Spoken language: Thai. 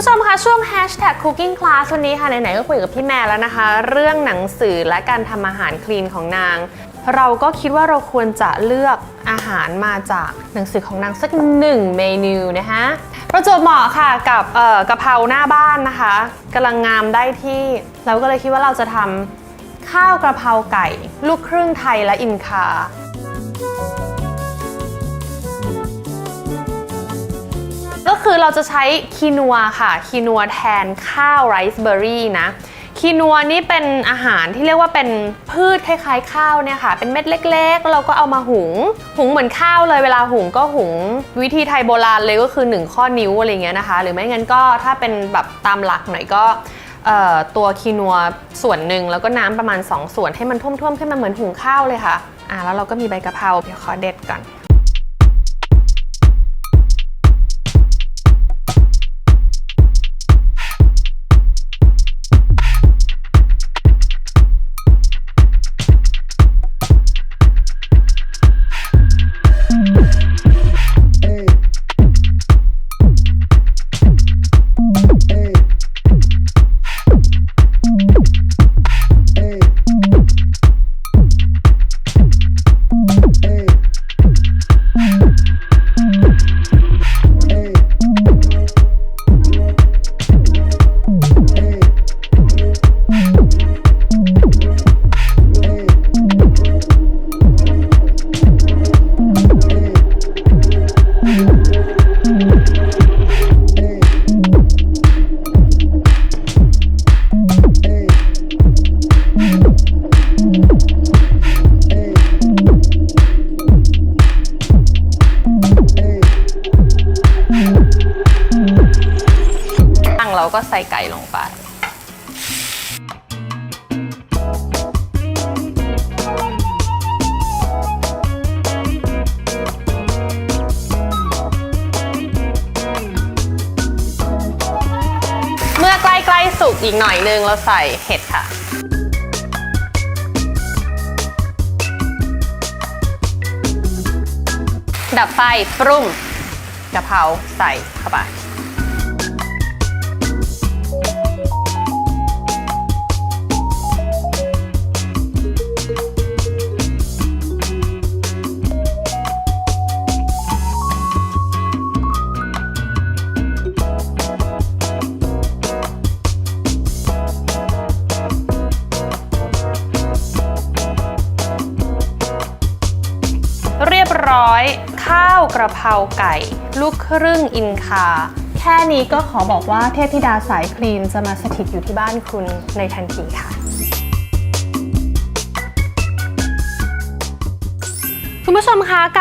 ผู้ชมคะช่วง hashtag cooking class วันนี้ค่ะไหนๆก็คุยกับพี่แม่แล้วนะคะ เรื่องหนังสือและการทำอาหารคลีนของนาง เราก็คิดว่าเราควรจะเลือกอาหารมาจากหนังสือของนางสักหนึ่งเมนูนะคะประจวบเหมาะค่ะกับกะเพราหน้าบ้านนะคะกำลังงามได้ที่ เราก็เลยคิดว่าเราจะทำข้าวกระเพราไก่ ลูกครึ่งไทยและอินคา คือเราจะใช้คีนัวค่ะ คีนัวแทนข้าวไรซ์เบอร์รี่นะ คีนัวนี่เป็นอาหารที่เรียกว่าเป็นพืชคล้ายๆข้าวเนี่ยค่ะ เป็นเม็ดเล็กๆ เราก็เอามาหุง หุงเหมือนข้าวเลย เวลาหุงก็หุงวิธีไทยโบราณเลยก็คือ 1 ข้อนิ้วอะไรเงี้ยนะคะ หรือไม่งั้นก็ถ้าเป็นแบบตามหลักหน่อยก็ตัวคีนัวส่วนหนึ่งแล้วก็น้ำประมาณ 2 ส่วนให้มันท่วมๆขึ้นมาเหมือนหุงข้าวเลยค่ะอ่าแล้วเราก็มีใบกะเพราเดี๋ยวขอเด็ดก่อน ก็ใส่ไก่ลงไป เมื่อใกล้ๆสุกอีกหน่อยนึงเราใส่เห็ดค่ะดับไฟปรุงกะเพราใส่เข้าไป ร้อย ข้าวกระเพราไก่ ลูกครึ่งอินคา แค่นี้ก็ขอบอกว่าเทพธิดาสายคลีนจะมาสถิตอยู่ที่บ้านคุณในทันทีค่ะ คุณผู้ชมคะการ